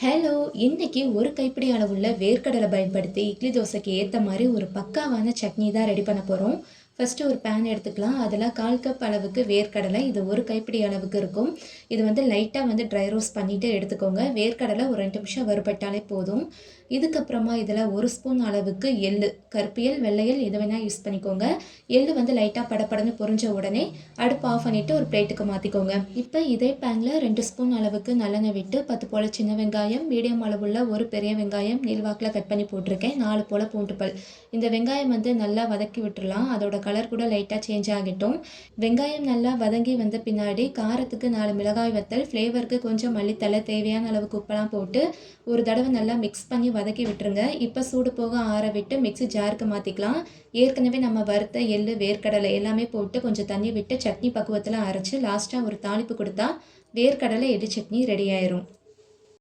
Hello இன்றைக்கி ஒரு கைப்பிடி அளவுள்ள வேர்க்கடலை பயன்படுத்தி இட்லி தோசைக்கு ஏற்ற மாதிரி ஒரு பக்காவான சட்னி தான் ரெடி பண்ண போகிறோம் ஃபஸ்ட்டு ஒரு பேன் எடுத்துக்கலாம். அதில் கால் கப் அளவுக்கு வேர்க்கடலை. இது ஒரு கைப்பிடி அளவுக்கு இருக்கும். இது வந்து லைட்டாக வந்து ட்ரை ரோஸ்ட் பண்ணிவிட்டு எடுத்துக்கோங்க. வேர்க்கடலை ஒரு ரெண்டு நிமிஷம் வறுபட்டாலே போதும். இதுக்கப்புறமா இதில் ஒரு ஸ்பூன் அளவுக்கு எள்ளு. கருப்பியல் வெள்ளையல் எது வேணால் யூஸ் பண்ணிக்கோங்க. எள்ளு வந்து லைட்டாக படப்படன்னு பொரிஞ்ச உடனே அடுப்பு ஆஃப் பண்ணிவிட்டு ஒரு பிளேட்டுக்கு மாற்றிக்கோங்க இப்போ இதே பேனில் ரெண்டு ஸ்பூன் அளவுக்கு நல்லெண்ணெய் விட்டு பத்து போல் சின்ன வெங்காயம் மீடியம் அளவுள்ள ஒரு பெரிய வெங்காயம் நீள்வாக்கில் கட் பண்ணி போட்டிருக்கேன். நாலு போல் பூண்டு பல். இந்த வெங்காயம் வந்து நல்லா வதக்கி விட்டுடலாம் அதோட கலர் கூட லைட்டாக சேஞ்ச் ஆகிட்டும். வெங்காயம் நல்லா வதங்கி வந்த பின்னாடி காரத்துக்கு நாலு மிளகாய் வத்தல் ஃப்ளேவருக்கு கொஞ்சம் மல்லித்தலை தேவையான அளவுக்கு உப்பெல்லாம் போட்டு ஒரு தடவை நல்லா மிக்ஸ் பண்ணி வதக்கி விட்டுருங்க. இப்போ சூடு போக ஆற விட்டு மிக்ஸி ஜாருக்கு மாற்றிக்கலாம் ஏற்கனவே நம்ம வறுத்த எள்ளு வேர்க்கடலை எல்லாமே போட்டு கொஞ்சம் தண்ணி விட்டு சட்னி பக்குவத்தில் அரைச்சி லாஸ்ட்டாக ஒரு தாளிப்பு கொடுத்தா வேர்க்கடலை எடு சட்னி ரெடி ஆயிரும்.